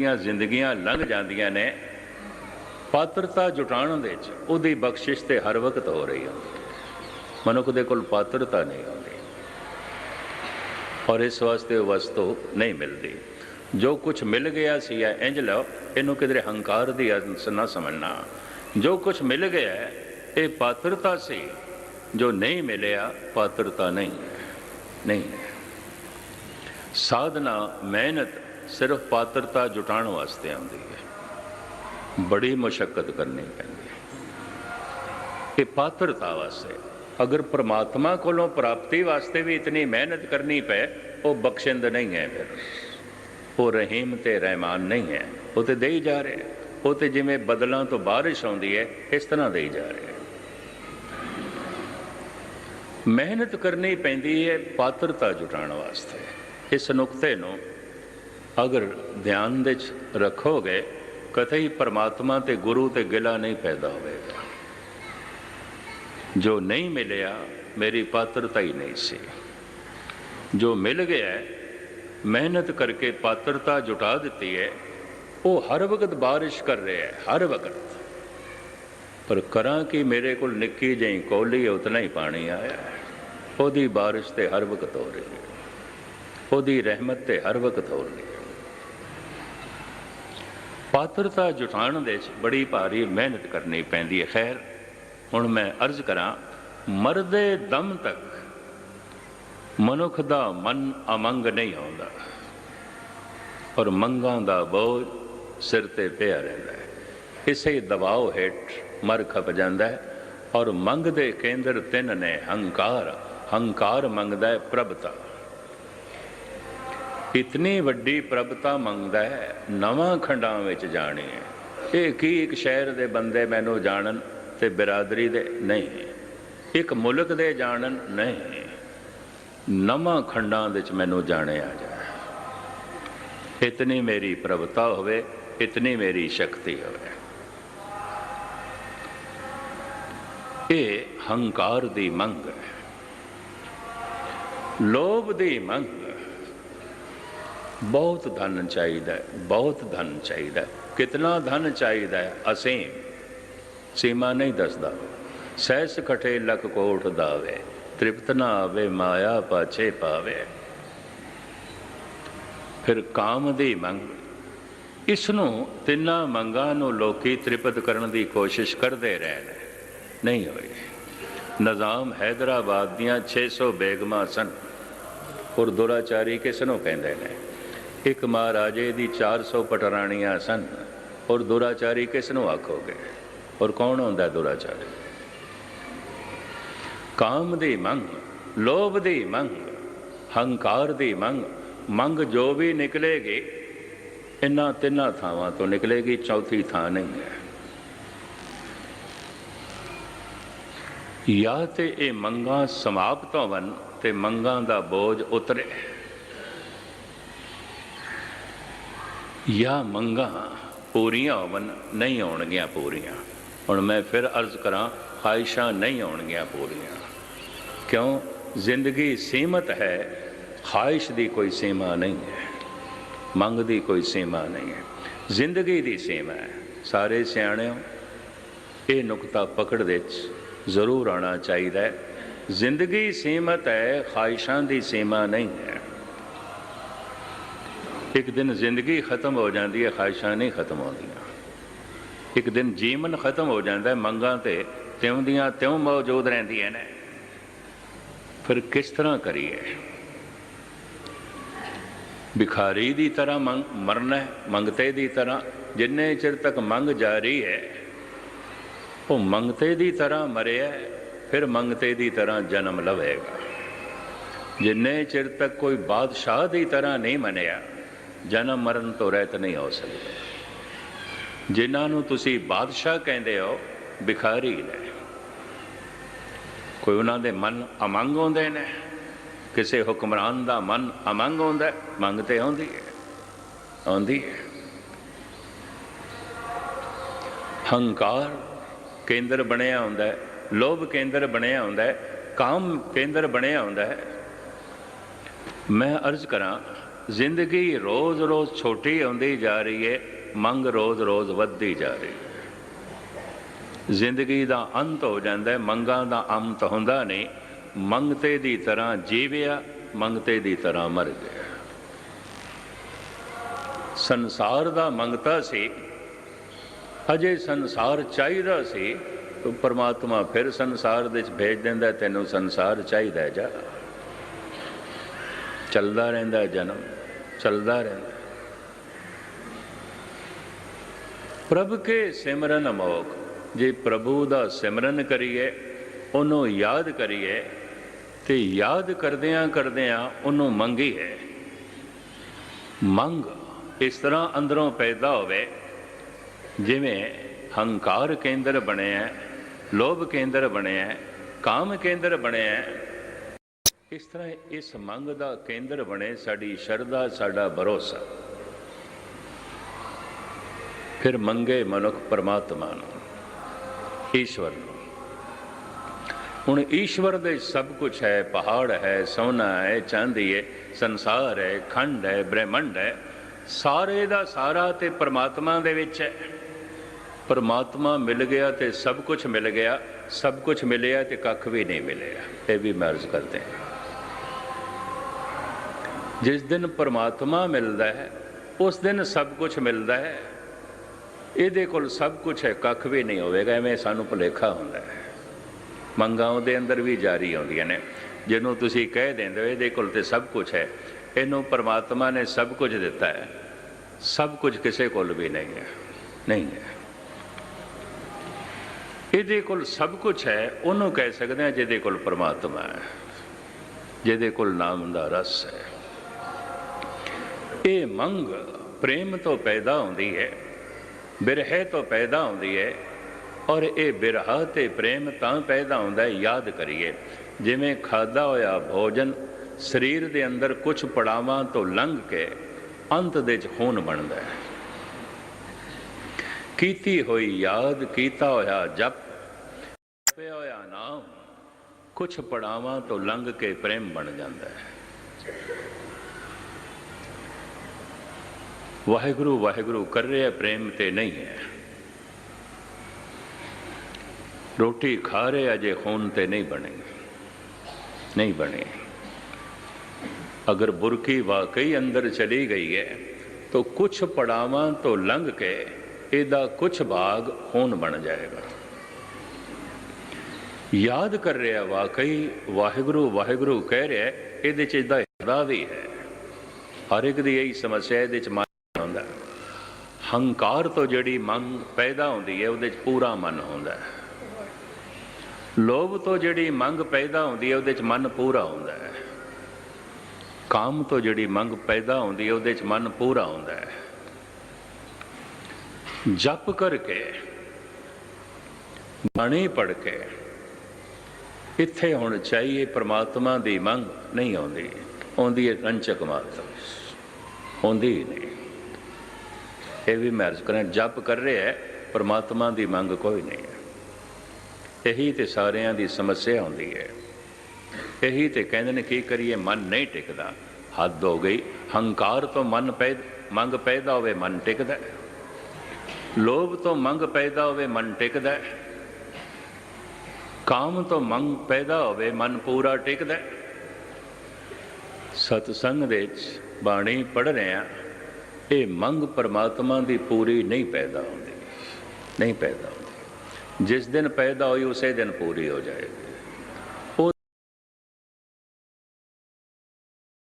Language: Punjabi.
ਦੀਆਂ ਜ਼ਿੰਦਗੀਆਂ ਲੰਘ ਜਾਂਦੀਆਂ ਨੇ, ਪਾਤਰਤਾ ਜੁਟਾਉਣ ਦੇ ਵਿੱਚ ਉਹਦੀ ਬਖਸ਼ਿਸ਼ ਤੇ ਹਰ ਵਕਤ ਹੋ ਰਹੀ ਹੁੰਦੀ ਮਨੁੱਖ ਦੇ ਕੋਲ ਪਾਤਰਤਾ ਨਹੀਂ ਹੁੰਦੀ। ਔਰ ਇਸ ਵਾਸਤੇ ਉਹ ਵਸਤੂ ਨਹੀਂ ਮਿਲਦੀ। ਜੋ ਕੁਝ ਮਿਲ ਗਿਆ ਸੀ ਹੈ ਇੰਜ ਲਓ, ਇਹਨੂੰ ਕਿਧਰੇ ਹੰਕਾਰ ਦੀ ਅੰਸ ਨਾ ਸਮਝਣਾ। ਜੋ ਕੁਝ ਮਿਲ ਗਿਆ, ਇਹ ਪਾਤਰਤਾ ਸੀ। ਜੋ ਨਹੀਂ ਮਿਲਿਆ, ਪਾਤਰਤਾ ਨਹੀਂ। ਹੈ ਨਹੀਂ। ਸਾਧਨਾ, ਮਿਹਨਤ ਸਿਰਫ ਪਾਤਰਤਾ ਜੁਟਾਉਣ ਵਾਸਤੇ ਆਉਂਦੀ ਹੈ। ਬੜੀ ਮੁਸ਼ਕਲ ਕਰਨੀ ਪੈਂਦੀ ਹੈ। ਇਹ ਪਾਤਰਤਾ ਵਾਸਤੇ, ਅਗਰ ਪ੍ਰਮਾਤਮਾ ਕੋਲੋਂ ਪ੍ਰਾਪਤੀ ਵਾਸਤੇ ਵੀ ਇਤਨੀ ਮਿਹਨਤ ਕਰਨੀ ਪਏ ਉਹ ਬਖਸ਼ਿੰਦ ਨਹੀਂ ਹੈ ਫਿਰ। ਉਹ ਰਹੀਮ ਤੇ ਰਹਿਮਾਨ ਨਹੀਂ ਹੈ। ਉਹ ਤੇ ਦੇਈ ਜਾ ਰਿਹਾ ਉਹ ਤੇ ਜਿਵੇਂ ਬਦਲਾਂ ਤੋਂ ਬਾਰਿਸ਼ ਆਉਂਦੀ ਹੈ, ਇਸ ਤਰ੍ਹਾਂ ਦੇਈ ਜਾ ਰਿਹਾ ਮਿਹਨਤ ਕਰਨੀ ਪੈਂਦੀ ਹੈ ਪਾਤਰਤਾ ਜੁਟਾਉਣ ਵਾਸਤੇ। ਇਸ ਨੁਕਤੇ ਨੂੰ ਅਗਰ ਧਿਆਨ ਦੇ ਚ ਰੱਖੋਗੇ ਕਤਈ ਪਰਮਾਤਮਾ ਤੇ ਗੁਰੂ ਤੇ ਗਿਲਾ ਨਹੀਂ ਪੈਦਾ ਹੋਵੇਗਾ। ਜੋ ਨਹੀਂ ਮਿਲਿਆ, ਮੇਰੀ ਪਾਤਰਤਾ ਹੀ ਨਹੀਂ ਸੀ। ਜੋ ਮਿਲ ਗਿਆ ਮਿਹਨਤ ਕਰਕੇ ਪਾਤਰਤਾ ਜੁਟਾ ਦਿੱਤੀ ਹੈ, ਉਹ ਹਰ ਵਕਤ ਬਾਰਿਸ਼ ਕਰ ਰਿਹਾ ਹੈ, ਹਰ ਵਕਤ। ਪਰ ਕਰਾਂ ਕਿ ਮੇਰੇ ਕੋਲ ਨਿੱਕੀ ਜਿਹੀ ਕੋਲੀ ਹੈ, ਉਤਨਾ ਹੀ ਪਾਣੀ ਆਇਆ ਹੈ। ਉਹਦੀ ਬਾਰਿਸ਼ ਤੇ ਹਰ ਵਕਤ ਹੋ ਰਹੀ ਹੈ। ਉਹਦੀ ਰਹਿਮਤ ਤੇ ਹਰ ਵਕਤ ਹੋ ਰਹੀ ਹੈ। ਪਾਤਰਤਾ ਜੁਟਾਉਣ ਦੇ ਵਿੱਚ ਬੜੀ ਭਾਰੀ ਮਿਹਨਤ ਕਰਨੀ ਪੈਂਦੀ ਹੈ। ਖੈਰ, ਹੁਣ ਮੈਂ ਅਰਜ਼ ਕਰਾਂ, ਮਰਦੇ ਦਮ ਤੱਕ ਮਨੁੱਖ ਦਾ ਮਨ ਅਮੰਗ ਨਹੀਂ ਆਉਂਦਾ ਔਰ ਮੰਗਾਂ ਦਾ ਬੋਝ ਸਿਰ ਤੇ ਪਿਆ ਰਹਿੰਦਾ ਹੈ। ਇਸੇ ਦਬਾਅ ਹੇਠ ਮਰ ਖਪ ਜਾਂਦਾ ਹੈ ਔਰ ਮੰਗ ਦੇ ਕੇਂਦਰ ਤਿੰਨ ਨੇ ਹੰਕਾਰ ਹੰਕਾਰ ਮੰਗਦਾ ਹੈ ਪ੍ਰਭਤਾ। ਇਤਨੀ ਵੱਡੀ ਪ੍ਰਭਤਾ ਮੰਗਦਾ ਹੈ, ਨਵਾਂ ਖੰਡਾਂ ਵਿੱਚ ਜਾਣੀ ਇਹ ਕੀ ਇੱਕ ਸ਼ਹਿਰ ਦੇ ਬੰਦੇ ਮੈਨੂੰ ਜਾਣਨ ਤੇ ਬਰਾਦਰੀ ਦੇ? ਨਹੀਂ। ਇੱਕ ਮੁਲਕ ਦੇ ਜਾਣਨ? ਨਹੀਂ। ਨਵਾਂ ਖੰਡਾਂ ਵਿੱਚ ਮੈਨੂੰ ਜਾਣਿਆ ਜਾਏ। ਇਤਨੀ ਮੇਰੀ ਪ੍ਰਭਤਾ ਹੋਵੇ, ਇਤਨੀ ਮੇਰੀ ਸ਼ਕਤੀ ਹੋਵੇ। ਇਹ ਹੰਕਾਰ ਦੀ ਮੰਗ ਹੈ। ਲੋਭ ਦੀ ਮੰਗ ਬਹੁਤ ਧਨ ਚਾਹੀਦਾ ਹੈ, ਬਹੁਤ ਧਨ ਚਾਹੀਦਾ ਹੈ। ਕਿਤਨਾ ਧਨ ਚਾਹੀਦਾ ਹੈ ਅਸੀਮ ਸੀਮਾ ਨਹੀਂ ਦੱਸਦਾ। ਸਹਿਸ ਕਠੇ ਲਖ ਕੋਟ ਦਾਵੇ, ਤ੍ਰਿਪਤ ਨਾ ਆਵੇ, ਮਾਇਆ ਪਾਛੇ ਪਾਵੇ। ਫਿਰ ਕਾਮ ਦੀ ਮੰਗ ਇਸ ਨੂੰ ਤਿੰਨਾਂ ਮੰਗਾਂ ਨੂੰ ਲੋਕੀ ਤ੍ਰਿਪਤ ਕਰਨ ਦੀ ਕੋਸ਼ਿਸ਼ ਕਰਦੇ ਰਹੇ ਨੇ ਨਹੀਂ ਹੋਈ। ਨਿਜ਼ਾਮ ਹੈਦਰਾਬਾਦ ਦੀਆਂ 600 ਬੇਗਮਾਂ ਸਨ। ਔਰ ਦੁਰਾਚਾਰੀ ਕਿਸ ਨੂੰ ਕਹਿੰਦੇ ਨੇ? ਇੱਕ ਮਹਾਰਾਜੇ ਦੀ 400 ਪਟਰਾਣੀਆਂ ਸਨ। ਔਰ ਦੁਰਾਚਾਰੀ ਕਿਸ ਨੂੰ ਆਖੋਗੇ? ਔਰ ਕੌਣ ਹੁੰਦਾ ਦੁਰਾਚਾਰੀ? ਕਾਮ ਦੀ ਮੰਗ, ਲੋਭ ਦੀ ਮੰਗ, ਹੰਕਾਰ ਦੀ ਮੰਗ ਮੰਗ ਜੋ ਵੀ ਨਿਕਲੇਗੀ, ਇਨ੍ਹਾਂ ਤਿੰਨਾਂ ਥਾਵਾਂ ਤੋਂ ਨਿਕਲੇਗੀ, ਚੌਥੀ ਥਾਂ ਨਹੀਂ ਹੈ। ਜਾਂ ਤੇ ਇਹ ਮੰਗਾਂ ਸਮਾਪਤ ਹੋਵਨ ਤੇ ਮੰਗਾਂ ਦਾ ਬੋਝ ਉਤਰੇ। ਜਾਂ ਮੰਗਾਂ, ਪੂਰੀਆਂ ਹੋਵਨ, ਨਹੀਂ ਹੋਣਗੀਆਂ ਪੂਰੀਆਂ। ਹੁਣ ਮੈਂ ਫਿਰ ਅਰਜ਼ ਕਰਾਂ, ਖਾਹਿਸ਼ਾਂ ਨਹੀਂ ਹੋਣਗੀਆਂ ਪੂਰੀਆਂ। ਕਿਉਂ? ਜ਼ਿੰਦਗੀ ਸੀਮਤ ਹੈ, ਖਾਹਿਸ਼ ਦੀ ਕੋਈ ਸੀਮਾ ਨਹੀਂ ਹੈ, ਮੰਗ ਦੀ ਕੋਈ ਸੀਮਾ ਨਹੀਂ ਹੈ। ਜ਼ਿੰਦਗੀ ਦੀ ਸੀਮਾ ਹੈ, ਸਾਰੇ ਸਿਆਣਿਓ, ਇਹ ਨੁਕਤਾ ਪਕੜ ਦੇ ਵਿੱਚ ਜ਼ਰੂਰ ਆਉਣਾ ਚਾਹੀਦਾ ਹੈ। ਜ਼ਿੰਦਗੀ ਸੀਮਤ ਹੈ, ਖਾਹਿਸ਼ਾਂ ਦੀ ਸੀਮਾ ਨਹੀਂ ਹੈ। ਇੱਕ ਦਿਨ ਜ਼ਿੰਦਗੀ ਖਤਮ ਹੋ ਜਾਂਦੀ ਹੈ, ਖਾਹਿਸ਼ਾਂ ਨਹੀਂ ਖਤਮ ਹੁੰਦੀਆਂ। ਇੱਕ ਦਿਨ ਜੀਵਨ ਖਤਮ ਹੋ ਜਾਂਦਾ ਹੈ, ਮੰਗਾਂ ਤੇ ਤਿਉਂ ਦੀਆਂ ਤਿਉਂ ਮੌਜੂਦ ਰਹਿੰਦੀਆਂ ਨੇ। ਫਿਰ ਕਿਸ ਤਰ੍ਹਾਂ ਕਰੀਏ? ਭਿਖਾਰੀ ਦੀ ਤਰ੍ਹਾਂ ਮੰਗ, ਮਰਨਾ ਮੰਗਤੇ ਦੀ ਤਰ੍ਹਾਂ, ਜਿੰਨੇ ਚਿਰ ਤੱਕ ਮੰਗ ਜਾ ਰਹੀ ਹੈ, ਉਹ ਮੰਗਤੇ ਦੀ ਤਰ੍ਹਾਂ ਮਰਿਆ ਫਿਰ ਮੰਗਤੇ ਦੀ ਤਰ੍ਹਾਂ ਜਨਮ ਲਵੇਗਾ। ਜਿੰਨੇ ਚਿਰ ਤੱਕ ਕੋਈ ਬਾਦਸ਼ਾਹ ਦੀ ਤਰ੍ਹਾਂ ਨਹੀਂ ਮੰਨਿਆ ਜਨਮ ਮਰਨ ਤੋਂ ਰਹਿਤ ਨਹੀਂ ਹੋ ਸਕਦਾ। ਜਿਨ੍ਹਾਂ ਨੂੰ ਤੁਸੀਂ ਬਾਦਸ਼ਾਹ ਕਹਿੰਦੇ ਹੋ ਭਿਖਾਰੀ ਨੇ। ਕੋਈ ਉਹਨਾਂ ਦੇ ਮਨ ਅਮੰਗ ਹੁੰਦੇ ਨੇ? ਕਿਸੇ ਹੁਕਮਰਾਨ ਦਾ ਮਨ ਅਮੰਗ ਹੁੰਦਾ ਮੰਗ ਤੇ ਆਉਂਦੀ ਹੈ। ਆਉਂਦੀ ਹੈ। ਹੰਕਾਰ ਕੇਂਦਰ ਬਣਿਆ ਹੁੰਦਾ ਹੈ। ਲੋਭ ਕੇਂਦਰ ਬਣਿਆ ਹੁੰਦਾ ਹੈ। ਕਾਮ ਕੇਂਦਰ ਬਣਿਆ ਹੁੰਦਾ ਹੈ। ਮੈਂ ਅਰਜ਼ ਕਰਾਂ ਜ਼ਿੰਦਗੀ ਰੋਜ਼-ਰੋਜ਼ ਛੋਟੀ ਹੁੰਦੀ ਜਾ ਰਹੀ ਹੈ ਮੰਗ ਰੋਜ਼-ਰੋਜ਼ ਵੱਧਦੀ ਜਾ ਰਹੀ ਹੈ ਜ਼ਿੰਦਗੀ ਦਾ ਅੰਤ ਹੋ ਜਾਂਦਾ ਹੈ ਮੰਗਾਂ ਦਾ ਅੰਤ ਹੁੰਦਾ ਨਹੀਂ। ਮੰਗਤੇ ਦੀ ਤਰ੍ਹਾਂ ਜੀਵਿਆ ਮੰਗਤੇ ਦੀ ਤਰ੍ਹਾਂ ਮਰ ਗਿਆ। ਸੰਸਾਰ ਦਾ ਮੰਗਤਾ ਸੀ, ਅਜੇ ਸੰਸਾਰ ਚਾਹੀਦਾ ਸੀ, ਤਾਂ ਪਰਮਾਤਮਾ ਫਿਰ ਸੰਸਾਰ ਦੇ ਵਿੱਚ ਭੇਜ ਦਿੰਦਾ ਤੈਨੂੰ ਸੰਸਾਰ ਚਾਹੀਦਾ ਜਾ। ਚੱਲਦਾ ਰਹਿੰਦਾ ਜਨਮ। ਚੱਲਦਾ ਰਹਿੰਦਾ ਪ੍ਰਭ ਕੇ ਸਿਮਰਨ ਅਮੋਕ ਜੇ ਪ੍ਰਭੂ ਦਾ ਸਿਮਰਨ ਕਰੀਏ, ਉਹਨੂੰ ਯਾਦ ਕਰੀਏ, ਤੇ ਯਾਦ ਕਰਦਿਆਂ ਕਰਦਿਆਂ ਉਹਨੂੰ ਮੰਗੀ ਹੈ। ਮੰਗ ਇਸ ਤਰ੍ਹਾਂ ਅੰਦਰੋਂ ਪੈਦਾ ਹੋਵੇ, ਜਿਵੇਂ ਹੰਕਾਰ ਕੇਂਦਰ ਬਣਿਆ, ਲੋਭ ਕੇਂਦਰ ਬਣਿਆ, ਕਾਮ ਕੇਂਦਰ ਬਣਿਆ ਇਸ ਤਰ੍ਹਾਂ ਇਸ ਮੰਗ ਦਾ ਕੇਂਦਰ ਬਣੇ ਸਾਡੀ ਸ਼ਰਧਾ, ਸਾਡਾ ਭਰੋਸਾ। ਫਿਰ ਮੰਗੇ ਮਨੁੱਖ ਪਰਮਾਤਮਾ ਨੂੰ, ਈਸ਼ਵਰ ਨੂੰ। ਹੁਣ ਈਸ਼ਵਰ ਦੇ ਸਭ ਕੁਝ ਹੈ, ਪਹਾੜ ਹੈ, ਸੋਨਾ ਹੈ, ਚਾਂਦੀ ਹੈ, ਸੰਸਾਰ ਹੈ, ਖੰਡ ਹੈ, ਬ੍ਰਹਿਮੰਡ ਹੈ, ਸਾਰੇ ਦਾ ਸਾਰਾ ਤੇ ਪਰਮਾਤਮਾ ਦੇ ਵਿੱਚ ਹੈ। ਪਰਮਾਤਮਾ ਮਿਲ ਗਿਆ ਤੇ ਸਭ ਕੁਝ ਮਿਲ ਗਿਆ, ਸਭ ਕੁਝ ਮਿਲਿਆ ਤੇ ਕੱਖ ਵੀ ਨਹੀਂ ਮਿਲਿਆ। ਇਹ ਵੀ ਮਰਜ਼ ਕਰਦੇ ਹਾਂ। ਜਿਸ ਦਿਨ ਪਰਮਾਤਮਾ ਮਿਲਦਾ ਹੈ, ਉਸ ਦਿਨ ਸਭ ਕੁਝ ਮਿਲਦਾ ਹੈ। ਇਹਦੇ ਕੋਲ ਸਭ ਕੁਝ ਹੈ, ਕੱਖ ਵੀ ਨਹੀਂ ਹੋਵੇਗਾ, ਐਵੇਂ ਸਾਨੂੰ ਭੁਲੇਖਾ ਹੁੰਦਾ ਹੈ। ਮੰਗਾਂ ਉਹਦੇ ਅੰਦਰ ਵੀ ਜਾਰੀ ਆਉਂਦੀਆਂ ਨੇ। ਜਿਹਨੂੰ ਤੁਸੀਂ ਕਹਿ ਦਿੰਦੇ ਹੋ, ਇਹਦੇ ਕੋਲ ਤੇ ਸਭ ਕੁਝ ਹੈ। ਇਹਨੂੰ ਪਰਮਾਤਮਾ ਨੇ ਸਭ ਕੁਝ ਦਿੱਤਾ ਹੈ। ਸਭ ਕੁਝ ਕਿਸੇ ਕੋਲ ਵੀ ਨਹੀਂ ਹੈ। ਨਹੀਂ ਹੈ। ਇਹਦੇ ਕੋਲ ਸਭ ਕੁਝ ਹੈ, ਉਹਨੂੰ ਕਹਿ ਸਕਦੇ ਹਾਂ ਜਿਹਦੇ ਕੋਲ ਪਰਮਾਤਮਾ ਹੈ। ਜਿਹਦੇ ਕੋਲ ਨਾਮ ਦਾ ਰਸ ਹੈ। ਇਹ ਮੰਗ ਪ੍ਰੇਮ ਤੋਂ ਪੈਦਾ ਹੁੰਦੀ ਹੈ, ਬਿਰਹੇ ਤੋਂ ਪੈਦਾ ਹੁੰਦੀ ਹੈ ਔਰ ਇਹ ਬਿਰਹਾ ਤੇ ਪ੍ਰੇਮ ਤਾਂ ਪੈਦਾ ਹੁੰਦਾ ਹੈ, ਯਾਦ ਕਰੀਏ। ਜਿਵੇਂ ਖਾਦਾ ਹੋਇਆ ਭੋਜਨ ਸਰੀਰ ਦੇ ਅੰਦਰ ਕੁਝ ਪੜਾਵਾਂ ਤੋਂ ਲੰਘ ਕੇ ਅੰਤ ਦੇ ਚ ਖੂਨ ਬਣਦਾ ਹੈ। ਕੀਤੀ ਹੋਈ ਯਾਦ, ਕੀਤਾ ਹੋਇਆ ਜਪ, ਜਪਿਆ ਹੋਇਆ ਨਾਮ ਕੁਝ ਪੜਾਵਾਂ ਤੋਂ ਲੰਘ ਕੇ ਪ੍ਰੇਮ ਬਣ ਜਾਂਦਾ ਹੈ। ਵਾਹਿਗੁਰੂ ਵਾਹਿਗੁਰੂ, ਕਰ ਰਿਹਾ ਪ੍ਰੇਮ ਤੇ ਨਹੀਂ ਹੈ। ਰੋਟੀ ਖਾ ਰਹੇ ਅਜੇ ਖੂਨ ਤੇ ਨਹੀਂ ਬਣੇ। ਨਹੀਂ ਬਣੇ। ਅਗਰ ਬੁਰਕੀ ਵਾਕਈ ਅੰਦਰ ਚਲੀ ਗਈ ਹੈ, ਤਾਂ ਕੁਝ ਪੜਾਵਾਂ ਤੋਂ ਲੰਘ ਕੇ ਇਹਦਾ ਕੁਛ ਭਾਗ ਖੂਨ ਬਣ ਜਾਏਗਾ। ਯਾਦ ਕਰ ਰਿਹਾ ਵਾਕਈ, ਵਾਹਿਗੁਰੂ ਵਾਹਿਗੁਰੂ ਕਹਿ ਰਿਹਾ ਇਹਦੇ ਚ ਇਹਦਾ ਹਿਰਦਾ ਵੀ ਹੈ। ਹਰ ਇੱਕ ਦੀ ਇਹੀ ਸਮੱਸਿਆ ਇਹਦੇ ਚ ਹੰਕਾਰ ਤੋਂ ਜਿਹੜੀ ਮੰਗ ਪੈਦਾ ਹੁੰਦੀ ਹੈ, ਉਹਦੇ ਚ ਪੂਰਾ ਮਨ ਹੁੰਦਾ ਹੈ। ਲੋਭ ਤੋਂ ਜਿਹੜੀ ਮੰਗ ਪੈਦਾ ਹੁੰਦੀ ਹੈ, ਉਹਦੇ ਚ ਮਨ ਪੂਰਾ ਹੁੰਦਾ ਹੈ। ਕਾਮ ਤੋਂ ਜਿਹੜੀ ਮੰਗ ਪੈਦਾ ਹੁੰਦੀ ਹੈ, ਉਹਦੇ ਚ ਮਨ ਪੂਰਾ ਹੁੰਦਾ ਹੈ। ਜਪ ਕਰਕੇ, ਬਾਣੀ ਪੜ ਕੇ, ਇੱਥੇ ਹੁਣ ਚਾਹੀਏ ਪ੍ਰਮਾਤਮਾ ਦੀ ਮੰਗ ਨਹੀਂ ਆਉਂਦੀ। ਆਉਂਦੀ ਹੈ ਰੰਚਕ ਮਾਤਰ ਆਉਂਦੀ ਨਹੀਂ। ਇਹ ਵੀ ਮੈਂ ਅਰਜ਼ ਜਪ ਕਰ ਰਿਹਾ ਹੈ, ਪ੍ਰਮਾਤਮਾ ਦੀ ਮੰਗ ਕੋਈ ਨਹੀਂ ਹੈ। ਇਹੀ ਤੇ ਸਾਰਿਆਂ ਦੀ ਸਮੱਸਿਆ ਹੁੰਦੀ ਹੈ। ਇਹੀ ਤੇ ਕਹਿੰਦੇ ਨੇ, ਕੀ ਕਰੀਏ, ਮਨ ਨਹੀਂ ਟਿਕਦਾ। ਹੱਦ ਹੋ ਗਈ, ਹੰਕਾਰ ਤੋਂ ਮਨ ਪੈ, ਮੰਗ ਪੈਦਾ ਹੋਵੇ, ਮਨ ਟਿਕਦਾ ਲੋਭ ਤੋਂ ਮੰਗ ਪੈਦਾ ਹੋਵੇ, ਮਨ ਟਿਕਦਾ ਕਾਮ ਤੋਂ ਮੰਗ ਪੈਦਾ ਹੋਵੇ, ਮਨ ਪੂਰਾ ਟਿਕਦਾ ਸਤਸੰਗ ਦੇ ਵਿੱਚ ਬਾਣੀ ਪੜ ਰਹੇ ਆ ਇਹ ਮੰਗ ਪਰਮਾਤਮਾ ਦੀ ਪੂਰੀ ਨਹੀਂ ਪੈਦਾ ਹੁੰਦੀ, ਨਹੀਂ ਪੈਦਾ ਹੁੰਦੀ। ਜਿਸ ਦਿਨ ਪੈਦਾ ਹੋਈ, ਉਸੇ ਦਿਨ ਪੂਰੀ ਹੋ ਜਾਏਗੀ।